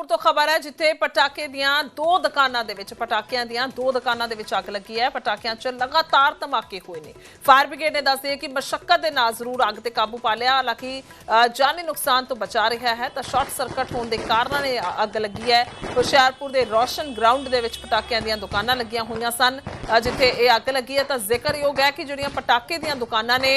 ਹੁਸ਼ਿਆਰਪੁਰ ਤੋਂ ਖਬਰ ਹੈ ਜਿੱਥੇ ਪਟਾਕੇ ਦੀਆਂ ਦੋ ਦੁਕਾਨਾਂ ਦੇ ਵਿੱਚ ਪਟਾਕਿਆਂ ਦੀਆਂ ਦੋ ਦੁਕਾਨਾਂ ਦੇ ਵਿੱਚ ਅੱਗ ਲੱਗੀ ਹੈ। ਪਟਾਕਿਆਂ 'ਚ ਲਗਾਤਾਰ ਧਮਾਕੇ ਹੋਏ ਨੇ। ਫਾਇਰ ਬ੍ਰਿਗੇਡ ਨੇ ਦੱਸਿਆ ਕਿ ਮਸ਼ੱਕਤ ਦੇ ਨਾਲ ਜ਼ਰੂਰ ਅੱਗ ਤੇ ਕਾਬੂ ਪਾ ਲਿਆ। ਹਾਲਾਂਕਿ ਅ, ਜਾਨੀ ਨੁਕਸਾਨ ਤੋਂ ਬਚਾ ਰਿਹਾ ਹੈ ਤਾਂ ਸ਼ਾਰਟ ਸਰਕਟ ਹੋਣ ਦੇ ਕਾਰਨ ਇਹ ਅੱਗ ਲੱਗੀ ਹੈ। ਹੁਸ਼ਿਆਰਪੁਰ ਦੇ ਰੋਸ਼ਨ ਗਰਾਊਂਡ ਦੇ ਵਿੱਚ ਪਟਾਕਿਆਂ ਦੀਆਂ ਦੁਕਾਨਾਂ ਲੱਗੀਆਂ ਹੋਈਆਂ ਸਨ। ਜਿੱਥੇ ਇਹ ਅੱਗ ਲੱਗੀ ਹੈ ਤਾਂ ਜ਼ਿਕਰਯੋਗ ਹੈ ਕਿ ਜਿਹੜੀਆਂ ਪਟਾਕੇ ਦੀਆਂ ਦੁਕਾਨਾਂ ਨੇ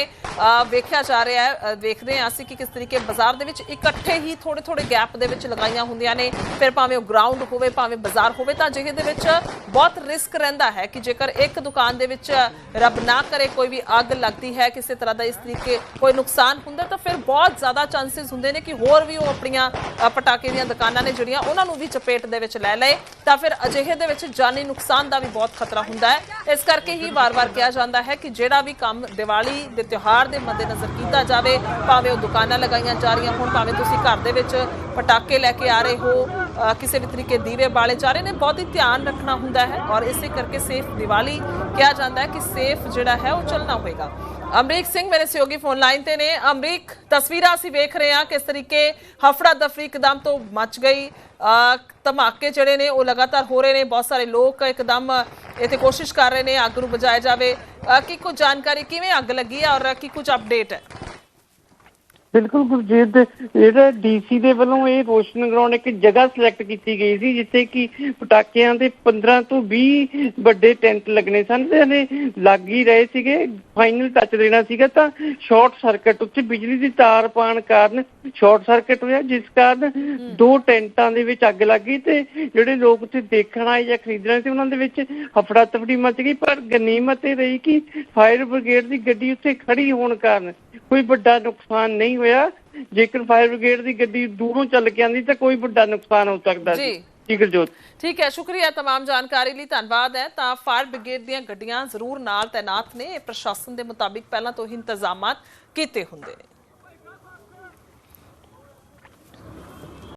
ਵੇਖਿਆ ਜਾ ਰਿਹਾ ਹੈ ਦੇਖਦੇ ਹਾਂ ਅਸੀਂ ਕਿ ਕਿਸ ਤਰੀਕੇ ਬਾਜ਼ਾਰ ਦੇ ਵਿੱਚ ਇਕੱਠੇ ਹੀ ਥੋੜੇ ਥੋੜੇ ਗੈਪ ਦੇ ਵਿੱਚ ਲਗਾਈਆਂ ਹੁੰਦੀਆਂ ਨੇ। ਫਿਰ ਭਾਵੇਂ ਉਹ ਗਰਾਊਂਡ ਹੋਵੇ, ਭਾਵੇਂ ਬਾਜ਼ਾਰ ਹੋਵੇ, ਤਾਂ ਅਜਿਹੇ ਦੇ ਵਿੱਚ ਬਹੁਤ ਰਿਸਕ ਰਹਿੰਦਾ ਹੈ ਕਿ ਜੇਕਰ ਇੱਕ ਦੁਕਾਨ ਦੇ ਵਿੱਚ ਰੱਬ ਨਾ ਕਰੇ, ਕੋਈ ਵੀ ਅੱਗ ਲੱਗਦੀ ਹੈ, ਕਿਸੇ ਤਰ੍ਹਾਂ ਦਾ ਇਸ ਤਰੀਕੇ ਕੋਈ ਨੁਕਸਾਨ ਹੁੰਦਾ, ਤਾਂ ਫਿਰ ਬਹੁਤ ਜ਼ਿਆਦਾ ਚਾਂਸਸ ਹੁੰਦੇ ਨੇ ਕਿ ਹੋਰ ਵੀ ਉਹ ਆਪਣੀਆਂ ਪਟਾਕੇ ਦੀਆਂ ਦੁਕਾਨਾਂ ਨੇ ਜਿਹੜੀਆਂ ਉਹਨਾਂ ਨੂੰ ਵੀ ਚਪੇਟ ਦੇ ਵਿੱਚ ਲੈ ਲਏ, ਤਾਂ ਫਿਰ ਅਜਿਹੇ ਦੇ ਵਿੱਚ ਜਾਨੀ ਨੁਕਸਾਨ ਦਾ ਵੀ ਬਹੁਤ ਖਤਰਾ ਹੁੰਦਾ ਹੈ। ਇਸ ਕਰਕੇ ਹੀ ਵਾਰ-ਵਾਰ ਕਿਹਾ ਜਾਂਦਾ ਹੈ ਕਿ ਜਿਹੜਾ ਵੀ ਕੰਮ ਦੀਵਾਲੀ ਦੇ ਤਿਉਹਾਰ ਦੇ ਮੱਦੇਨਜ਼ਰ ਕੀਤਾ ਜਾਵੇ, ਭਾਵੇਂ ਉਹ ਦੁਕਾਨਾਂ ਲਗਾਈਆਂ ਜਾ ਰਹੀਆਂ ਹੋਣ, ਭਾਵੇਂ ਤੁਸੀਂ ਘਰ ਦੇ ਵਿੱਚ ਪਟਾਕੇ ਲੈ ਕੇ ਆ ਰਹੇ ਹੋ ਕਿਸੇ ਵੀ ਤਰੀਕੇ ਦੀਵੇ ਬਾਲੇ ਜਾ ਰਹੇ ਨੇ, ਬਹੁਤ ਹੀ ਧਿਆਨ ਰੱਖਣਾ ਹੁੰਦਾ ਹੈ ਔਰ ਇਸੇ ਕਰਕੇ ਸੇਫ ਦੀਵਾਲੀ ਕਿਹਾ ਜਾਂਦਾ ਹੈ ਕਿ ਸੇਫ ਜਿਹੜਾ ਹੈ ਉਹ ਚੱਲਣਾ ਹੋਏਗਾ। ਅਮਰੀਕ ਸਿੰਘ ਮੇਰੇ ਸਹਿਯੋਗੀ ਫੋਨ ਲਾਈਨ ਤੇ ਨੇ। ਅਮਰੀਕ, ਤਸਵੀਰਾਂ ਅਸੀਂ ਵੇਖ ਰਹੇ ਹਾਂ ਕਿਸ ਤਰੀਕੇ ਹਫੜਾ ਦਫੜੀ ਇੱਕਦਮ ਤੋਂ ਮਚ ਗਈ। ਧਮਾਕੇ ਜਿਹੜੇ ਨੇ ਉਹ ਲਗਾਤਾਰ ਹੋ ਰਹੇ ਨੇ। ਬਹੁਤ ਸਾਰੇ ਲੋਕ ਇੱਕਦਮ ਇੱਥੇ ਕੋਸ਼ਿਸ਼ ਕਰ ਰਹੇ ਨੇ ਅੱਗ ਨੂੰ ਬੁਝਾਇਆ ਜਾਵੇ। ਕੀ ਕੁਝ ਜਾਣਕਾਰੀ, ਕਿਵੇਂ ਅੱਗ ਲੱਗੀ ਹੈ ਔਰ ਕੀ ਕੁਝ ਅਪਡੇਟ ਹੈ? ਬਿਲਕੁਲ ਗੁਰਜੀਤ ਜਿਹੜਾ ਡੀਸੀ ਦੇ ਵੱਲੋਂ ਇਹ ਰੋਸ਼ਨ ਗਰਾਊਂਡ ਇੱਕ ਜਗ੍ਹਾ ਸਿਲੈਕਟ ਕੀਤੀ ਗਈ ਸੀ ਜਿੱਥੇ ਕਿ ਪਟਾਕਿਆਂ ਦੇ 15 ਤੋਂ 20 ਵੱਡੇ ਟੈਂਟ ਲੱਗਣੇ ਸਨ ਤੇ ਹਲੇ ਲੱਗ ਹੀ ਰਹੇ ਸੀਗੇ ਫਾਈਨਲ ਟੱਚ ਦੇਣਾ ਸੀਗਾ ਤਾਂ ਸ਼ਾਰਟ ਸਰਕਟ ਉੱਤੇ ਬਿਜਲੀ ਦੀ ਤਾਰ ਪਾਣ ਕਾਰਨ ਸ਼ਾਰਟ ਸਰਕਟ ਹੋਇਆ ਜਿਸ ਕਾਰਨ ਦੋ ਟੈਂਟਾਂ ਦੇ ਵਿੱਚ ਅੱਗ ਲੱਗ ਗਈ ਤੇ ਜਿਹੜੇ ਲੋਕ ਉੱਥੇ ਦੇਖਣ ਆਏ ਜਾਂ ਖਰੀਦਣ ਸੀ ਉਹਨਾਂ ਦੇ ਵਿੱਚ ਹਫੜਾ ਤਫੜੀ ਮਚ ਗਈ ਪਰ ਗਨੀਮਤ ਇਹ ਰਹੀ ਕਿ ਫਾਇਰ ਬ੍ਰਿਗੇਡ ਦੀ ਗੱਡੀ ਉੱਥੇ ਖੜੀ ਹੋਣ ਕਾਰਨ ਕੋਈ ਵੱਡਾ ਨੁਕਸਾਨ ਨਹੀਂ ਹੋਇਆ ਜੇਕਰ ਫਾਇਰ ਬ੍ਰਿਗੇਡ ਦੀ ਗੱਡੀ ਦੂਰੋਂ ਚੱਲ ਕੇ ਆਂਦੀ ਤਾਂ ਕੋਈ ਵੱਡਾ ਨੁਕਸਾਨ ਹੋ ਸਕਦਾ ਸੀ ਜੀ। ਜੀ ਗੁਰਜੋਤ ਠੀਕ ਹੈ ਸ਼ੁਕਰੀਆ तमाम ਜਾਣਕਾਰੀ ਲਈ ਧੰਨਵਾਦ ਹੈ ਤਾਂ ਫਾਇਰ ਬ੍ਰਿਗੇਡ ਦੀਆਂ ਗੱਡੀਆਂ ਜ਼ਰੂਰ ਨਾਲ ਤਾਇਨਾਤ ਨੇ ਇਹ ਪ੍ਰਸ਼ਾਸਨ ਦੇ ਮੁਤਾਬਿਕ ਪਹਿਲਾਂ ਤੋਂ ਹੀ ਇੰਤਜ਼ਾਮਾਤ ਕੀਤੇ ਹੁੰਦੇ ਨੇ